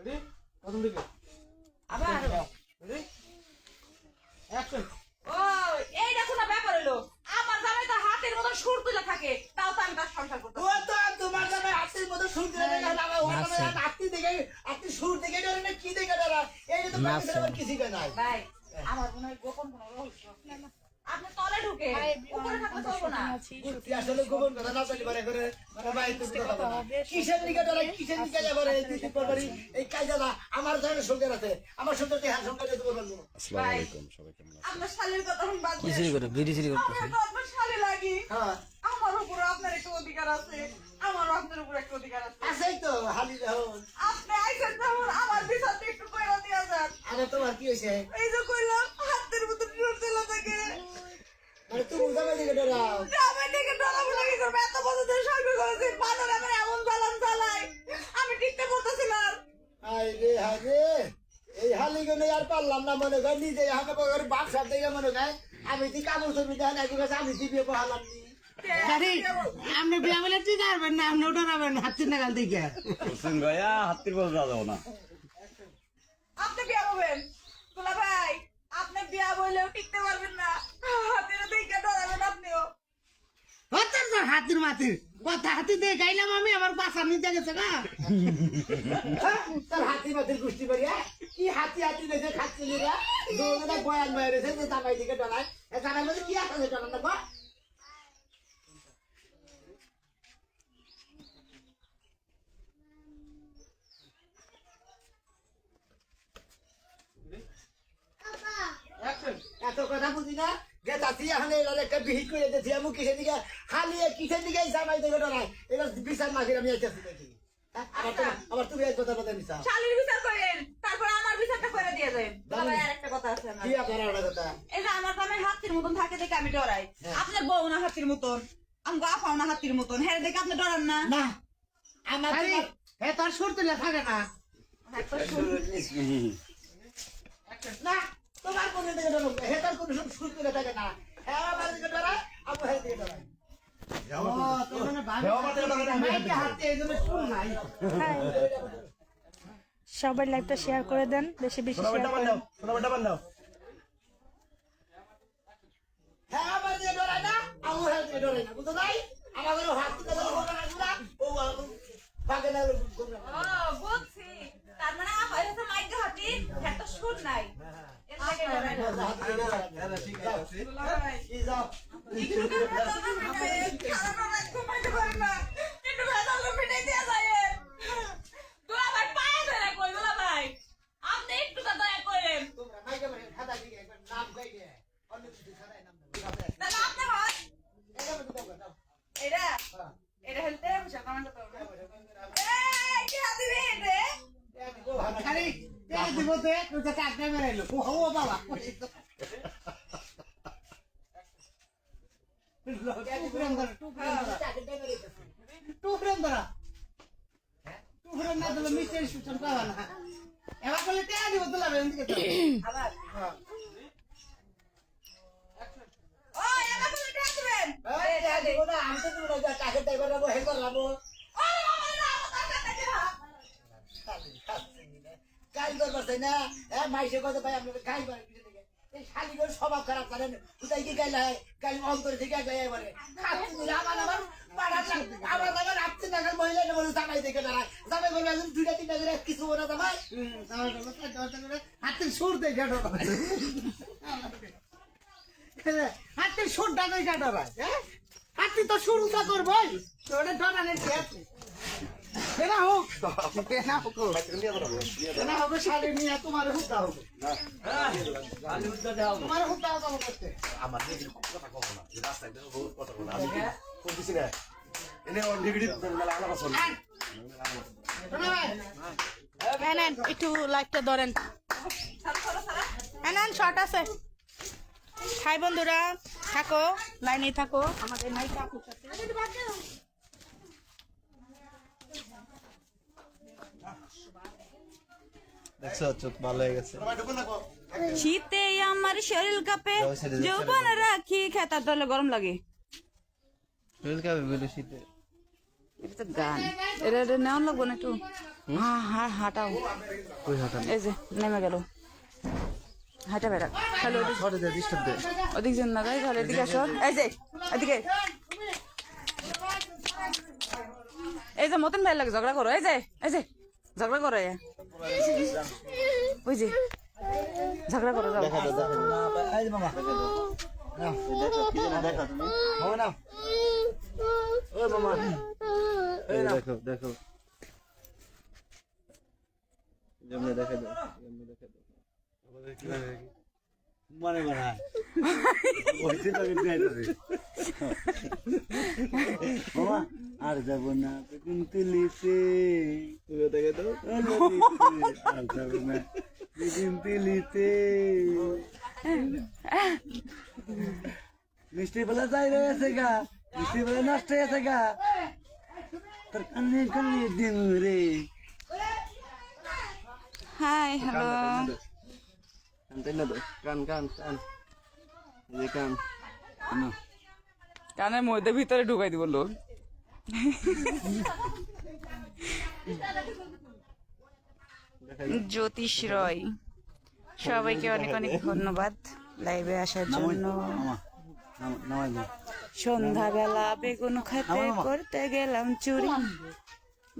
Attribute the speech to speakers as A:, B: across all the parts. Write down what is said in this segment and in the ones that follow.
A: Ready প্রথম দিকে।
B: আবার
A: রেডি অ্যাকশন
B: ও এই দেখো না ব্যাপার হলো আমার জামাই তো হাতের মতন সুর তুলে থাকে। তাও তো আমি তার সংসার করতে
C: ও তো তোমার আত্মীর মতো সুর না না আত্মী দেখে আত্মী সুর দেখে না কি দেখে ডরা এই তো আমার কিছু কে
B: ভাই আমার মনে হয় গোপন কোনো রহস্য আপনি তলে ঢুকে উপরে থাকলে চলবো না।
C: বুদ্ধি আসলে গোপন কথা না বলি করে করে মানে ভাই তুমি কথা কিসের দিকে ডরা কিসের দিকে যাব রে দিদি পরবারি এই কায়দাটা আমার ধরনের সঙ্গে আছে। আমার সঙ্গে হ্যাঁ সঙ্গে যেতে পারব
D: আসসালামু আলাইকুম সবাই কেমন আছেন?
B: আপনার শালের কথা আমি বাদ দিই।
D: চুরি করে বিড়ি চুরি করতেছে
B: আপনার শালে লাগি।
C: হ্যাঁ।
B: আমার উপর আপনার একটু অধিকার আছে। আপনার উপর একটু অধিকার আছে।
C: আছেই তো হালি যখন
B: আপনি আইসেন যখন আমার বিচারটা একটু কইরা দিয়া যান।
C: আরে তোমার কি হয়েছে
B: এই যে কইলাম হাতের মতো জোর দিলা থাকে
C: মানে তুমি যাবে দিকে ডরাও
B: আমার দিকে ডলাবো লাগে করবে এত বছর ধরে সংসার করেছি বাজারে আমার এমন জ্বালান জ্বালাই। আমি টিকতে পারতেছি না আর।
C: আই রে হাই রে। এই হালি আর পারলাম না মনে কর নিজে আমাকে বগর বাপ সাপ মনে কর আমি তুই কাপড় ছবি দেন এক আমি দিবি বহালাম নি।
E: আপনি বিয়া বলে তুই যাবেন না আপনি ডরাবেন হাতের নাগাল দিকে।
D: হোসেন ভাইয়া হাতির বল যাও না।
B: আপনি বিয়া হবেন তোলা ভাই আপনি বিয়া বললেও টিকতে পারবেন না। হাতের
E: মাতির। কথা হাতি দিয়ে গাইলাম আমি আমার বাসা নিতে গেছে না
C: হ্যাঁ? তার হাতি মাতির গুষ্টি করি হ্যাঁ? কি হাতি হাতি দেখে খাচ্ছি বয়ান যে জামাই দিকে ডরায় এ জামাই মধ্যে কি আছে ডরান না এত কথা বুঝি না? গে তাতি এখন এর একটা বিহিত করে দিয়েছি আমি কিসের দিকে? খালি এ কিসের দিকে জামাই দিকে ডরায় এবার বিচার মাঝির আমি আইতেছি নাকি হ্যাঁ? আবার তুমি এক কথা কথা মিশা
B: শালির বিচার করেন। তারপর আমার বিচারটা করে দিয়ে তোলা ভাই আর একটা কথা আছে আমার।
C: কি আপনার একটা কথা?
B: এই যে আমার গ্রামে হাতির মতন থাকে দেখে আমি ডরাই। আপনার বউ না হাতির মতন। আমগো আপাও না হাতির মতন। হ্যাঁ দেখে আপনি ডরান না।
C: না। আমার
E: আরে
C: তোমার-
E: হে তোর সুর তুলে থাকে না।
C: না তোমার কোন দিকে ডরাবো? হেতার কোন সব সুর করে থাকে না। হ্যাঁ
E: মানে
F: সবাই লাইভটা শেয়ার করে দেন বেশি বেশি শেয়ার করেন।
C: হ্যাঁ আমার না ডরাই না নাই হাত না ও বাগে না
B: ও বুঝছি তার মানে আমার কাছে মাইকে হাতি একটা সুর নাই। এর থেকে ডরাই না
C: হাত দিকে ডরাই না।
B: তোলা ভাই
C: কি যাও
B: একটু ভেজাল না মিটাই, সারাটা রাত ঘুমাইতে পারি না। একটু ভেজাল না মিটাই দিয়া যায়। দুলা ভাই পায়ে ধরে কই, দুলা ভাই। আপনি একটু তো দয়া করেন।
C: তোমরা মাইকে মাইকে খাতা দিকে একবার নাম কই দে অন্য কিছু খাতায় নাম দাও
B: তাহলে আপনি হন।
C: এটা মতো দাও দাও
B: এটা,
C: হ্যাঁ
B: এটা হেলতে বসে কামান করতে হবে না। এই, কি হাতি রে এটা?
E: আরে তে তুই তো কাটতে বেরাইলো ও বাবা টু ফ্রেম ধর টু ফ্রেম ধর টু ফ্রেম ধর টু ফ্রেম না দিলে মিস্টার সুচন পাবা না এবার বলে তে দিব তো লাগবে এদিকে তো
B: আবার। ও, এবার বলে এটা দিবেন। এই, এটা দে। ও, আমার না, আমার কাছে দে না।
C: স্বভাব খারাপ করেন কোথায় কি গাইলে গাই অন্তর থেকে গাই এবারে আমার আমার পাড়ার আমার আমার রাত্রি মহিলা বলে জামাই থেকে দাঁড়ায় জামাই একজন দুইটা তিনটা করে কিছু ওরা জামাই?
E: হাতের সুর দেখে ডরা হাতের সুরটা দেখে ডরা হাতি তো সুর উঁচা করবই। আছে। বেনা হোক। বেনা হোক। বেনা হবে শাড়ি নিয়ে তোমার হুদা হবে তোমার হুদা হবে করতে
G: আমার নিজের কথা কব না রাস্তায় বহুত কথা বলা আমি না? এনে অন ডিগ্রি মেলা আলাদা চলে
E: ভাই।
F: হ্যাঁ একটু লাইভটা ধরেন। হ্যাঁ শর্ট আছে। হাই বন্ধুরা। থাকো লাইনে থাকো। আমাদের নায়িকা আপুর সাথে
D: দেখছ চোখ ভালো হয়ে গেছে।
B: শীতে আমার শরীর কাঁপে যৌবন রাখি খেতার তলে গরম লাগে।
D: শরীর কাবে বেরো শীতে।
B: আস্তে গান। এটা এটা নেওয়া লাগবো না একটু? হ্যাঁ হ্যাঁ হাঁটাও। এই যে নেমে গেল। হাঁটা বেড়া। হ্যালো ওদিক যেন না তাহলে এদিকে আসো এই যে এদিকে। এই যে মতন ভাই লাগে ঝগড়া করো। এই যে এই যে ঝগড়া করো। ওই যে ঝগড়া করো যাও।
C: দেখো যে মামা। নাও। দেখো
D: দেখো দেখে
C: মনে মনে মামা আর যাব না
D: দাও।
C: আর যাব না লিসে মিষ্টি বলে যাই রয়েছে গা মিষ্টি বলে নষ্ট হয়েছে গা। তোর কানে কানে দিন রে।
B: Hi hello. কানের মধ্যে ভিতরে ঢুকাই দিব লোক। জ্যোতিষ রয় সবাইকে অনেক অনেক ধন্যবাদ লাইভে আসার জন্য। সন্ধ্যাবেলা বেগুন খাতে করতে গেলাম চুরি।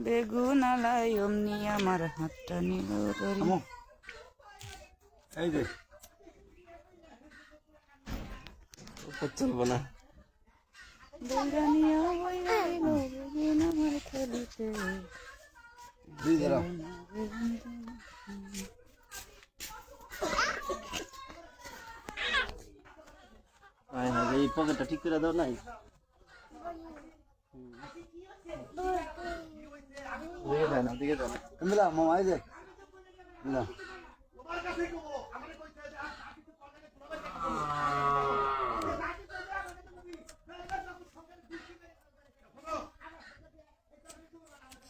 B: বেগুন আলাই অমনি আমার হাতটা নিল
C: এই যে।
D: চলবো না। এই পকেটটা ঠিক করে দাও নাই। দিকে যায় না দিকে যায় না।
C: মামা এই যে। মিলা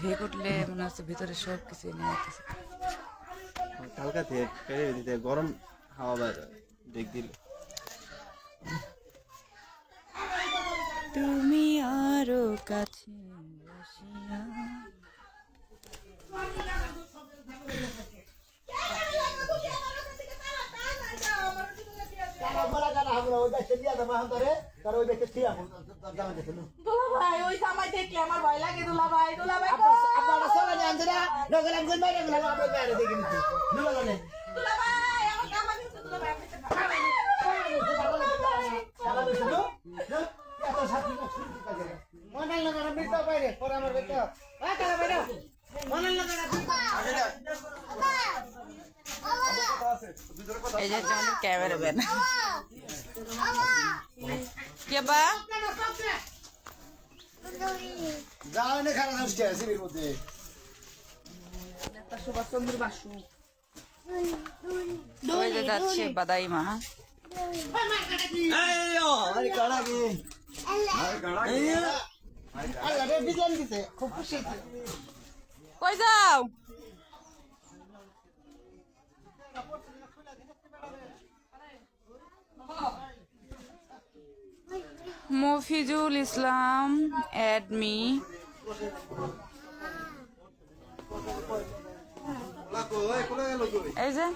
B: ঢেক উঠলে মনে হচ্ছে ভিতরে সব কিছু নিয়ে আসতেছে
D: হালকা থেকে পেরে দিতে গরম হাওয়া বাইরে দেখ দিল।
B: তুমি আরও কাছে বসিয়া
C: কানা বলা কানা আমরা ওই দামা হন্তরে তার ওই দেখে থিয়া
F: ভাই ওই জামাই দেখলে আমার ভয় লাগে দুলা ভাই দুলা ভাই
C: আপনারা সবাই জানতে না নগরাম গুন বাইরে গেলাম আমরা বাইরে দেখি নিতে নুলা জানে
F: দুলা ভাই আমার জামা কিন্তু দুলা ভাই আপনি
C: সারা দিছে তো? এত সাথী না শুরু করে
E: মনের লাগানো বিটা বাইরে পরে আমার বেটা। আ তারা বাইরে। মনের লাগানো
B: এই যে ক্যামেরা কে বা?
C: যাও নে খানা নষ্ট আছে এর মধ্যে?
F: সুভাষচন্দ্র বাসু।
B: ওই যে যাচ্ছে বাদাই মা
C: আরে কাড়া কি
E: আল্লাহ রে? বিরিয়ানি দিতে খুব খুশি
B: কই যাও? মফিজুল ইসলাম অ্যাডমি এই যে।